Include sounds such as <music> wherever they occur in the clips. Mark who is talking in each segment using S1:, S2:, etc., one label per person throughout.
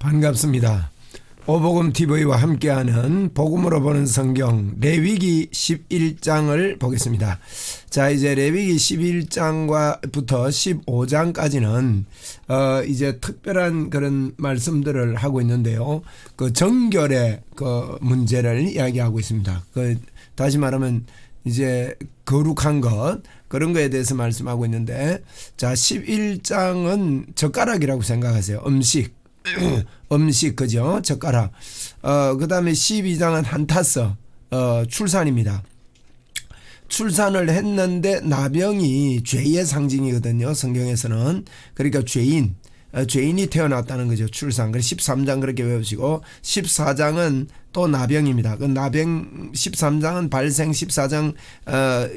S1: 반갑습니다. 오복음 TV와 함께하는 복음으로 보는 성경 레위기 11장을 보겠습니다. 자, 이제 레위기 11장과부터 15장까지는 어 이제 특별한 그런 말씀들을 하고 있는데요. 그 정결의 그 문제를 이야기하고 있습니다. 그 다시 말하면 이제 거룩한 것 그런 거에 대해서 말씀하고 있는데 자 11장은 젓가락이라고 생각하세요. 음식 <clears throat> 음식 그죠 젓가락 어 그다음에 12장은 한타서 어 출산입니다. 출산을 했는데 나병이 죄의 상징이거든요. 성경에서는 그러니까 죄인 어, 죄인이 태어났다는 거죠. 출산. 그래서 13장 그렇게 외우시고 14장은 또 나병입니다. 그 나병 13장은 발생 14장 어,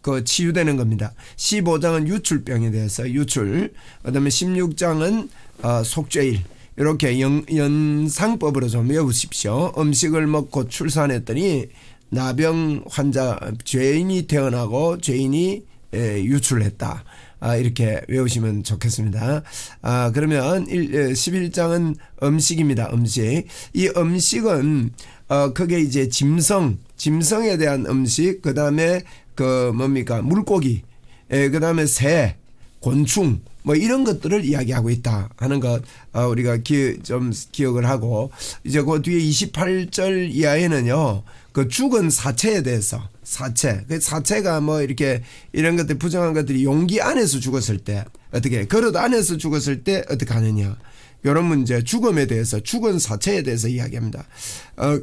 S1: 그 치유되는 겁니다. 15장은 유출병에 대해서 유출. 그다음에 16장은 어, 속죄일. 이렇게 연, 연상법으로 좀 외우십시오. 음식을 먹고 출산했더니 나병 환자 죄인이 태어나고 죄인이 에, 유출했다. 아, 이렇게 외우시면 좋겠습니다. 아, 그러면 1, 11장은 음식입니다. 음식. 이 음식은 어, 그게 이제 짐승, 짐승에 대한 음식, 그 다음에 그 뭡니까? 물고기, 에, 그 다음에 새, 곤충, 뭐 이런 것들을 이야기하고 있다 하는 것 어, 우리가 기, 좀 기억을 하고 이제 그 뒤에 28절 이하에는요 그 죽은 사체에 대해서 사체 그 사체가 뭐 이렇게 이런 것들 부정한 것들이 용기 안에서 죽었을 때 어떻게 그릇 안에서 죽었을 때 어떻게 하느냐 이런 문제 죽음에 대해서 죽은 사체에 대해서 이야기합니다. 어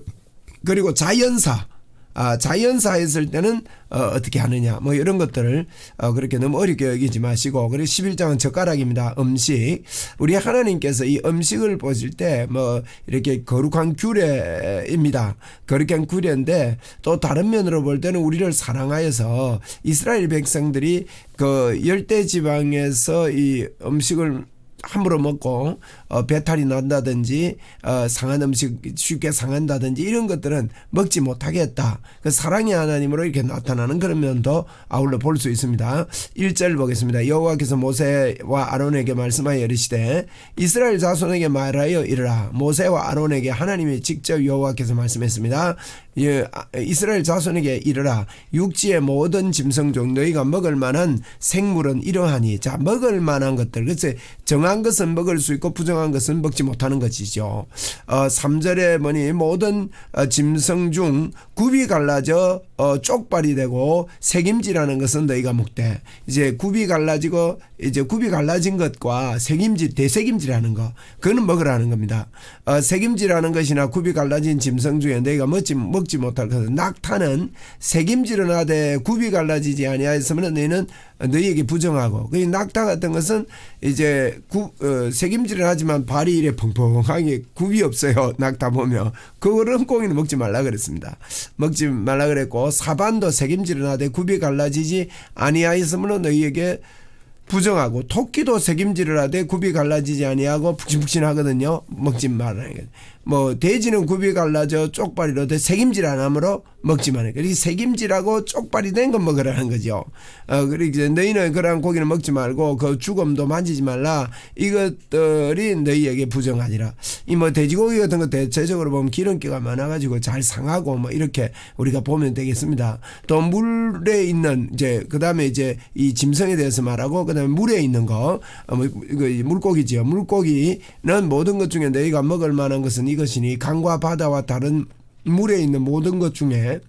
S1: 그리고 자연사 아, 자연사 했을 때는 어, 어떻게 하느냐 뭐 이런 것들을 어, 그렇게 너무 어렵게 여기지 마시고 그리고 11장은 젓가락입니다. 음식 우리 하나님께서 이 음식을 보실 때 뭐 이렇게 거룩한 규례입니다. 거룩한 규례인데 또 다른 면으로 볼 때는 우리를 사랑하여서 이스라엘 백성들이 그 열대 지방에서 이 음식을 함부로 먹고 어, 배탈이 난다든지 어, 상한 음식 쉽게 상한다든지 이런 것들은 먹지 못하겠다. 그 사랑의 하나님으로 이렇게 나타나는 그런 면도 아울러 볼 수 있습니다. 1절 보겠습니다. 여호와께서 모세와 아론에게 말씀하여 이르시되 이스라엘 자손에게 말하여 이르라 모세와 아론에게 하나님이 직접 여호와께서 말씀했습니다. 예, 이스라엘 자손에게 이르라 육지의 모든 짐승 종 너희가 먹을 만한 생물은 이러하니 자 먹을 만한 것들 그래서 정한 것은 먹을 수 있고 부정한 것은 먹지 못하는 것이죠. 어, 3절에 뭐니 모든 어, 짐승 중 굽이 갈라져 어, 쪽발이 되고 색임지라는 것은 너희가 먹되 이제 굽이 갈라지고 이제 굽이 갈라진 것과 색임질 대색임질하는 거 그거는 먹으라는 겁니다. 어, 색임질하는 것이나 굽이 갈라진 짐승 중에 너희가 먹지 먹지 못할 것은 낙타는 색임질은 하되 굽이 갈라지지 아니하였으면 너희는 너희에게 부정하고 그 낙타 같은 것은 이제 구, 어, 색임질은 하지만 발이 이래 펑펑하게 굽이 없어요. <laughs> 낙타 보면 그거는 꽁이는 먹지 말라 그랬습니다. 먹지 말라 그랬고 사반도 색임질은 하되 굽이 갈라지지 아니하였으면 너희에게 부정하고 토끼도 색임질을 하되 굽이 갈라지지 아니하고 푹신푹신하거든요. 먹지 말아야 뭐 돼지는 굽이 갈라져 쪽발이로되 색임질 안 하므로 먹지 말아야 이 색임질하고 쪽발이 된 건 먹으라는 거죠. 어 그리고 너희는 그러한 고기는 먹지 말고 그 죽음도 만지지 말라. 이것들이 너희에게 부정하니라. 이 뭐 돼지고기 같은 거 대체적으로 보면 기름기가 많아가지고 잘 상하고 뭐 이렇게 우리가 보면 되겠습니다. 또 물에 있는 이제 그 다음에 이제 이 짐승에 대해서 말하고 그 다음에 물에 있는 거 어, 뭐, 물고기지요. 물고기는 모든 것 중에 너희가 먹을 만한 것은 이것이니 강과 바다와 다른 물에 있는 모든 것 중에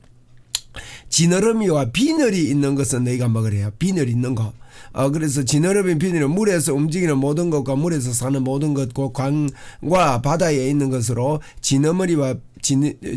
S1: 지느러미와 비늘이 있는 것은 너희가 먹으래요. 비늘 있는 거. 어, 그래서 지느러미 비늘은 물에서 움직이는 모든 것과 물에서 사는 모든 것과 강과 바다에 있는 것으로 지느러미와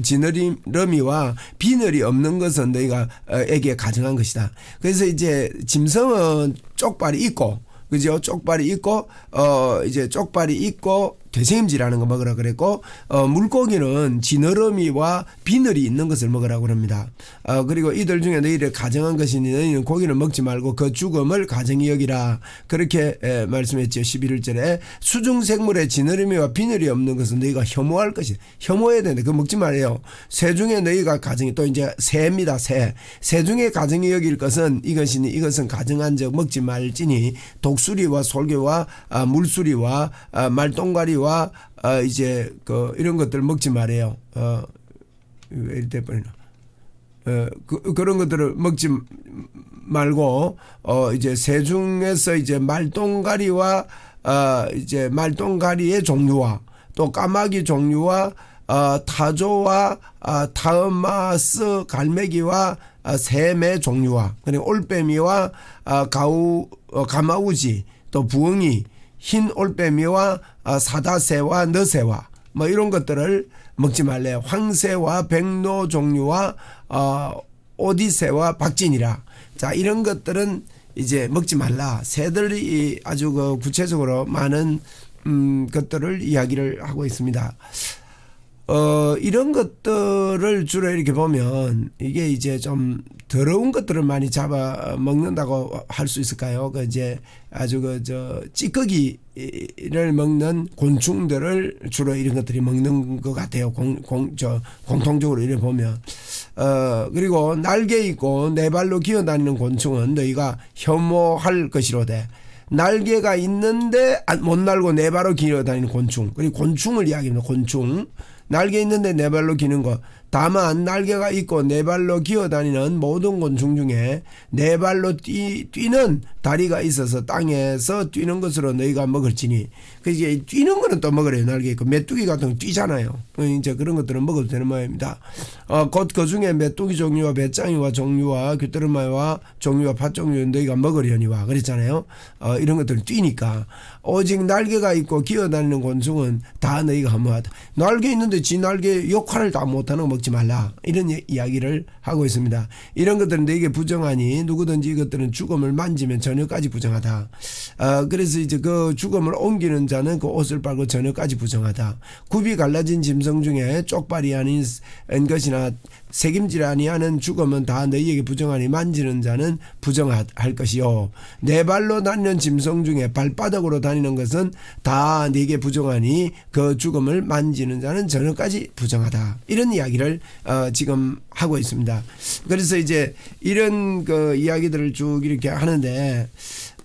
S1: 지느러미와 비늘이 없는 것은 너희가 어, 에게 가정한 것이다. 그래서 이제 짐승은 쪽발이 있고 그죠? 쪽발이 있고 어 이제 쪽발이 있고 대생임질하는 거 먹으라 그랬고 어, 물고기는 지느러미와 비늘이 있는 것을 먹으라고 그럽니다. 어, 그리고 이들 중에 너희를 가정한 것이니 너희는 고기를 먹지 말고 그 죽음을 가정이 여기라 그렇게 에, 말씀했죠. 11절에 수중생물의 지느러미와 비늘이 없는 것은 너희가 혐오할 것이 혐오해야 되는데 그거 먹지 말아요. 새 중에 너희가 가정이 또 이제 새입니다. 새. 새 중에 가정이 여길 것은 이것이니 이것은 가정한 적 먹지 말지니 독수리와 솔개와 아, 물수리와 아, 말똥가리와 와 어, 이제 그 이런 것들 먹지 말아요. 어, 왜 이래 버리나. 어, 그, 그런 것들을 먹지 말고 어 이제 새 중에서 이제 말똥가리와 어 이제 말똥가리의 종류와 또 까마귀 종류와 어 타조와 어, 타마스 갈매기와 어, 새매 종류와 그리고 올빼미와 어, 가우 어, 가마우지 또 부엉이 흰 올빼미와 어, 사다새와 너새와 뭐 이런 것들을 먹지 말래요. 황새와 백로 종류와 어, 오디새와 박진이라. 자 이런 것들은 이제 먹지 말라. 새들이 아주 그 구체적으로 많은 음, 것들을 이야기를 하고 있습니다. 어, 이런 것들을 주로 이렇게 보면 이게 이제 좀 더러운 것들을 많이 잡아 먹는다고 할 수 있을까요? 그 이제 아주 그 저 찌꺼기를 먹는 곤충들을 주로 이런 것들이 먹는 것 같아요. 공, 공, 저 공통적으로 이래 보면. 어, 그리고 날개 있고 네 발로 기어다니는 곤충은 너희가 혐오할 것이로되 날개가 있는데 안- 못 날고 네 발로 기어다니는 곤충. 그리고 곤충을 이야기합니다. 곤충. 날개 있는데 네 발로 기는 것. 다만 날개가 있고 네 발로 기어다니는 모든 곤충 중에 네 발로 뛰, 뛰는 다리가 있어서 땅에서 뛰는 것으로 너희가 먹을지니 그 이제 뛰는 거는 또 먹으래요 날개. 있고 메뚜기 같은 거 뛰잖아요. 어, 이제 그런 것들은 먹어도 되는 모양입니다. 어, 곧그 중에 메뚜기 종류와 배짱이와 종류와 귀뚜르마와 종류와 팥 종류 너희가 먹으려니와 그랬잖아요. 어, 이런 것들은 뛰니까. 오직 날개가 있고 기어다니는 곤충은 다 너희가 허무하다. 날개 있는데 지 날개 역할을 다 못하는 거 먹지 말라. 이런 이- 이야기를 하고 있습니다. 이런 것들은 너에게 부정하니 누구든지 이것들은 죽음을 만지면 저녁까지 부정하다. 어, 그래서 이제 그 죽음을 옮기는 자는 그 옷을 빨고 저녁까지 부정하다. 굽이 갈라진 짐승 중에 쪽발이 아닌 것이나 색임질 아니하는 죽음은 다 너희에게 부정하니 만지는 자는 부정할 것이요. 네 발로 다니는 짐승 중에 발바닥으로 다니는 것은 다 네게 부정하니 그 죽음을 만지는 자는 저녁까지 부정하다. 이런 이야기를 어, 지금 하고 있습니다. 그래서 이제 이런 그 이야기들을 쭉 이렇게 하는데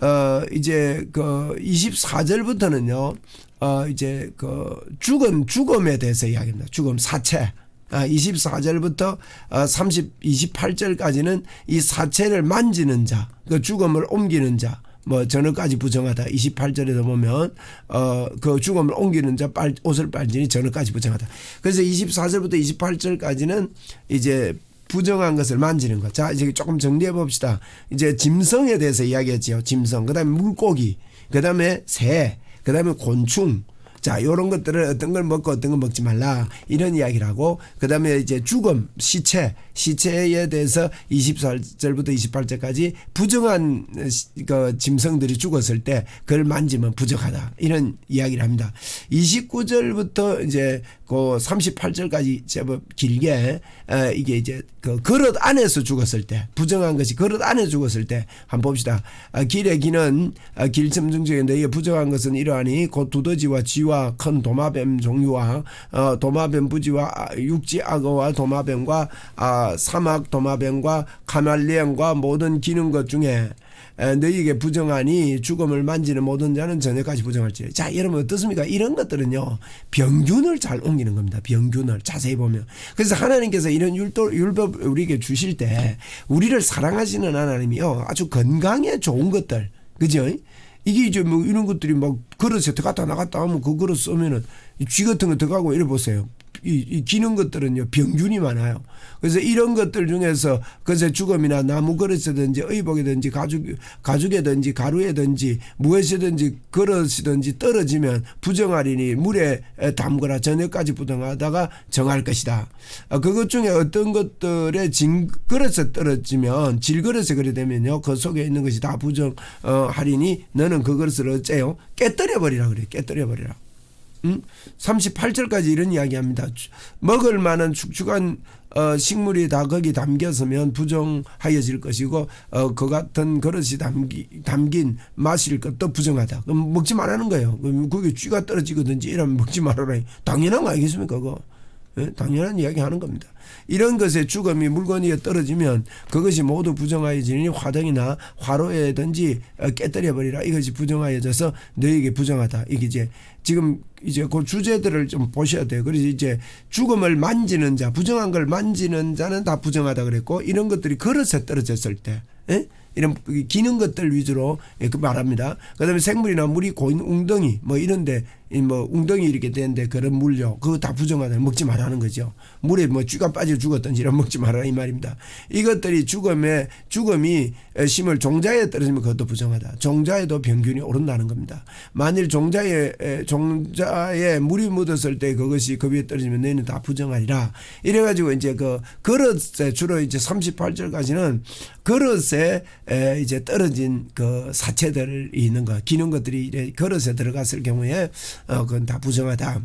S1: 어 이제 그 24절부터는요. 어 이제 그 죽은 죽음에 대해서 이야기합니다. 죽음 사체. 아, 24절부터 어, 30, 28절까지는 이 사체를 만지는 자, 그 죽음을 옮기는 자, 뭐 저녁까지 부정하다. 28절에도 보면 어 그 죽음을 옮기는 자 빨, 옷을 빨지니 저녁까지 부정하다. 그래서 24절부터 28절까지는 이제 부정한 것을 만지는 것. 자, 이제 조금 정리해 봅시다. 이제 짐승에 대해서 이야기했지요. 짐승. 그다음에 물고기. 그다음에 새. 그다음에 곤충. 자, 요런 것들을 어떤 걸 먹고 어떤 걸 먹지 말라. 이런 이야기를 하고, 그 다음에 이제 죽음, 시체, 시체에 대해서 24절부터 28절까지 부정한 시- 그 짐승들이 죽었을 때 그걸 만지면 부정하다. 이런 이야기를 합니다. 29절부터 이제 그 38절까지 제법 길게 어, 이게 이제 그 그릇 안에서 죽었을 때 부정한 것이 그릇 안에 죽었을 때 한번 봅시다. 아, 길의 기는 아, 길점중 중에 너희의 부정한 것은 이러하니 곧 두더지와 쥐와 큰 도마뱀 종류와 어, 도마뱀 부지와 아, 육지 악어와 도마뱀과 아, 사막 도마뱀과 카말리언과 모든 기는 것 중에 에, 너희에게 부정하니 죽음을 만지는 모든 자는 저녁까지 부정할지. 자, 여러분 어떻습니까? 이런 것들은요 병균을 잘 옮기는 겁니다. 병균을 자세히 보면. 그래서 하나님께서 이런 율도, 율법 우리에게 주실 때 우리를 사랑하시는 하나님이요 아주 건강에 좋은 것들, 그죠? 이게 이제 뭐 이런 것들이 막 그릇에 들어갔다 나갔다 하면 그 그릇 쓰면은 이쥐 같은 거 들어가고 이래 보세요. 이, 이 기는 것들은요 병균이 많아요. 그래서 이런 것들 중에서 그새 죽음이나 나무 그릇이든지 의복이든지 가죽 가죽이든지 가루에든지 무엇이든지 그릇이든지 떨어지면 부정하리니 물에 담거나 저녁까지 부정하다가 정할 것이다. 아, 그것 중에 어떤 것들에 진 그릇에 떨어지면 질 그릇에 그래 되면요 그 속에 있는 것이 다 부정하리니 너는 그 그릇을 어째요 깨뜨려 버리라 그래 깨뜨려 버리라. 음? 38절까지 이런 이야기합니다. 주- 먹을 만한 축축한 어, 식물이 다 거기 담겼으면 부정하여질 것이고 어, 그 같은 그릇이 담기, 담긴 마실 것도 부정하다. 그럼 먹지 말라는 거예요. 그럼 그게 쥐가 떨어지거든지 이러면 먹지 말아라. 당연한 거 아니겠습니까? 그거. 예? 당연한 이야기 하는 겁니다. 이런 것에 죽음이 물건 위에 떨어지면 그것이 모두 부정하여지니 화등이나 화로에든지 어, 깨뜨려 버리라 이것이 부정하여져서 너에게 부정하다 이게 이제 지금 이제 그 주제들을 좀 보셔야 돼요. 그래서 이제 죽음을 만지는 자 부정한 걸 만지는 자는 다 부정하다 그랬고 이런 것들이 그릇에 떨어졌을 때 예? 이런 기는 것들 위주로 예, 그 말합니다. 그다음에 생물이나 물이 고인 웅덩이 뭐 이런데 이뭐 웅덩이 이렇게 되는데 그런 물요 그거 다 부정하다 먹지 말라는 거죠. 물에 뭐 쥐가 빠져 죽었든지 이런 먹지 말아라 이 말입니다. 이것들이 죽음에 죽음이 심을 종자에 떨어지면 그것도 부정하다. 종자에도 병균이 오른다는 겁니다. 만일 종자에 에, 종자에 물이 묻었을 때 그것이 그 위에 떨어지면 너희는 다 부정하리라. 이래가지고 이제 그 그릇에 주로 이제 38절까지는 그릇에 에, 이제 떨어진 그 사체들이 있는 거, 기는 것들이 그릇에 들어갔을 경우에 어, 그건 다 부정하다.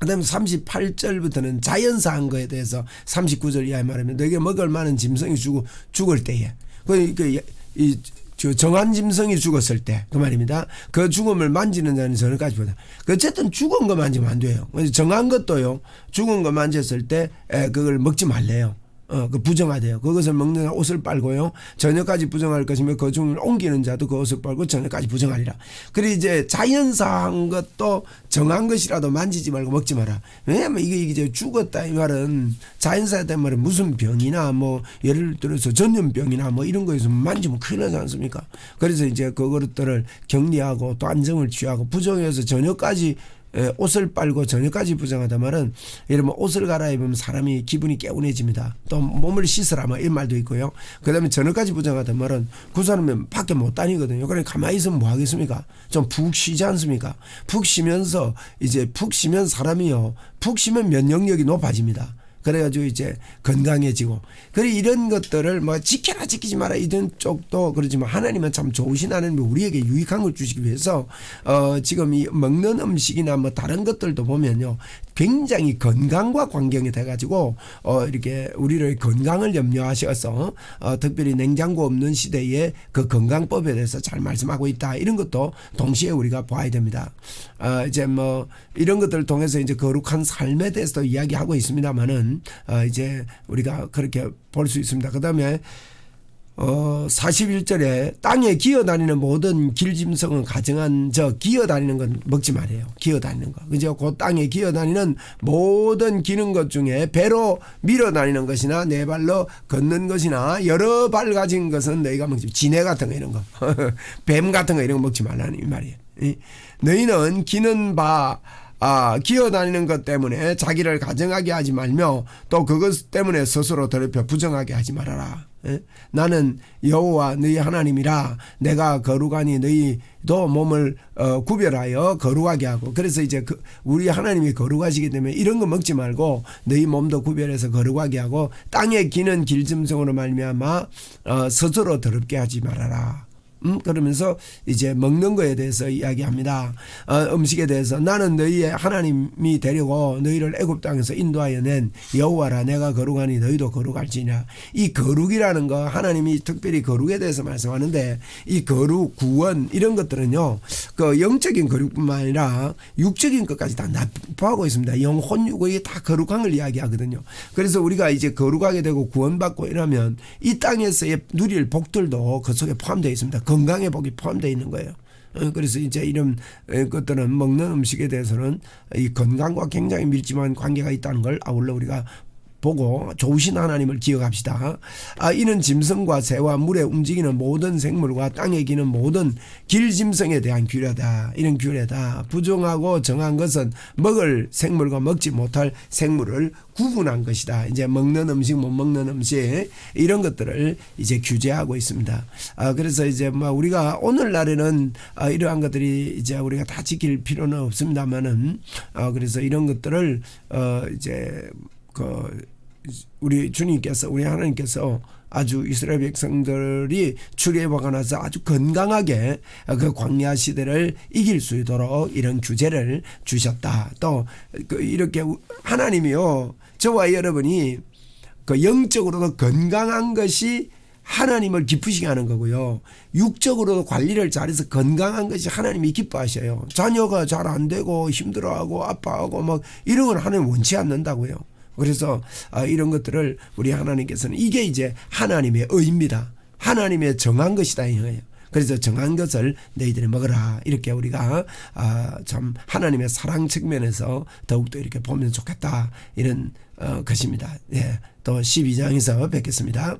S1: 그다음에 38절부터는 자연사한 거에 대해서 39절 이하에 말하면 너에게 먹을 만한 짐승이 죽, 죽을 때에 그, 그, 정한 짐승이 죽었을 때 그 말입니다. 그 죽음을 만지는 자는 저녁까지 보다. 그 어쨌든 죽은 거 만지면 안 돼요. 정한 것도요. 죽은 거 만졌을 때 에, 그걸 먹지 말래요. 어, 그 부정하대요. 그것을 먹는 자 옷을 빨고요. 저녁까지 부정할 것이며 그 중을 옮기는 자도 그 옷을 빨고 저녁까지 부정하리라. 그래 이제 자연사한 것도 정한 것이라도 만지지 말고 먹지 마라. 왜냐하면 이게 이제 죽었다 이 말은 자연사했다 이 말은 무슨 병이나 뭐 예를 들어서 전염병이나 뭐 이런 거에서 만지면 큰일 나지 않습니까? 그래서 이제 그것들을 격리하고 또 안정을 취하고 부정해서 저녁까지 에, 옷을 빨고 저녁까지 부정하다 말은 이러면 옷을 갈아입으면 사람이 기분이 개운해집니다. 또 몸을 씻으라 뭐 이런 말도 있고요. 그다음에 저녁까지 부정하다 말은 그 사람은 밖에 못 다니거든요. 그래 가만히 있으면 뭐 하겠습니까? 좀 푹 쉬지 않습니까? 푹 쉬면서 이제 푹 쉬면 사람이요. 푹 쉬면 면역력이 높아집니다. 그래가지고 이제 건강해지고. 그래 이런 것들을 뭐 지켜라 지키지 마라. 이런 쪽도 그러지만 하나님은 참 좋으신 하나님이 우리에게 유익한 걸 주시기 위해서 어 지금 이 먹는 음식이나 뭐 다른 것들도 보면요. 굉장히 건강과 관경이 돼가지고 어 이렇게 우리를 건강을 염려하셔서 어 특별히 냉장고 없는 시대에 그 건강법에 대해서 잘 말씀하고 있다. 이런 것도 동시에 우리가 봐야 됩니다. 어 이제 뭐 이런 것들을 통해서 이제 거룩한 삶에 대해서도 이야기하고 있습니다만은 어 이제 우리가 그렇게 볼 수 있습니다. 그다음에 어 41절에 땅에 기어다니는 모든 길짐승은 가정한 저 기어다니는 건 먹지 말아요. 기어다니는 거. 그죠? 그 땅에 기어다니는 모든 기는 것 중에 배로 밀어다니는 것이나 네 발로 걷는 것이나 여러 발 가진 것은 너희가 먹지 지네 같은 거 이런 거. <laughs> 뱀 같은 거 이런 거 먹지 말라는 이 말이에요. 이, 너희는 기는 바 아, 기어다니는 것 때문에 자기를 가정하게 하지 말며 또 그것 때문에 스스로 더럽혀 부정하게 하지 말아라. 예? 나는 여호와 너희 하나님이라 내가 거룩하니 너희도 몸을 어, 구별하여 거룩하게 하고 그래서 이제 그 우리 하나님이 거룩하시기 때문에 이런 거 먹지 말고 너희 몸도 구별해서 거룩하게 하고 땅에 기는 길짐승으로 말미암아 어, 스스로 더럽게 하지 말아라. 음, 그러면서 이제 먹는 거에 대해서 이야기합니다. 어, 음식에 대해서 나는 너희의 하나님이 되려고 너희를 애굽 땅에서 인도하여 낸 여호와라 내가 거룩하니 너희도 거룩할지냐. 이 거룩이라는 거 하나님이 특별히 거룩에 대해서 말씀하는데 이 거룩 구원 이런 것들은요. 그 영적인 거룩뿐만 아니라 육적인 것까지 다 납부하고 있습니다. 영혼 육이 다 거룩한 걸 이야기하거든요. 그래서 우리가 이제 거룩하게 되고 구원받고 이러면 이 땅에서의 누릴 복들도 그 속에 포함되어 있습니다. 건강의 복이 포함되어 있는 거예요. 어, 그래서 이제 이런 어, 것들은 먹는 음식에 대해서는 이 건강과 굉장히 밀접한 관계가 있다는 걸 아울러 우리가 보고 좋으신 하나님을 기억합시다. 아, 이는 짐승과 새와 물에 움직이는 모든 생물과 땅에 기는 모든 길짐승에 대한 규례다. 이런 규례다. 부정하고 정한 것은 먹을 생물과 먹지 못할 생물을 구분한 것이다. 이제 먹는 음식, 못 먹는 음식 이런 것들을 이제 규제하고 있습니다. 아, 그래서 이제 뭐 우리가 오늘날에는 아, 이러한 것들이 이제 우리가 다 지킬 필요는 없습니다만은 아, 그래서 이런 것들을 어, 이제 그 우리 주님께서 우리 하나님께서 아주 이스라엘 백성들이 출애굽하고 나서 아주 건강하게 그 광야 시대를 이길 수 있도록 이런 규제를 주셨다. 또그 이렇게 하나님이요 저와 여러분이 그 영적으로도 건강한 것이 하나님을 기쁘시게 하는 거고요. 육적으로도 관리를 잘해서 건강한 것이 하나님이 기뻐하셔요. 자녀가 잘 안 되고 힘들어하고 아파하고 막 이런 건 하나님 원치 않는다고요. 그래서 아, 이런 것들을 우리 하나님께서는 이게 이제 하나님의 의입니다. 하나님의 정한 것이다 이거예요. 그래서 정한 것을 너희들이 먹어라 이렇게 우리가 아, 참 하나님의 사랑 측면에서 더욱더 이렇게 보면 좋겠다 이런 어, 것입니다. 예, 또 12장에서 뵙겠습니다.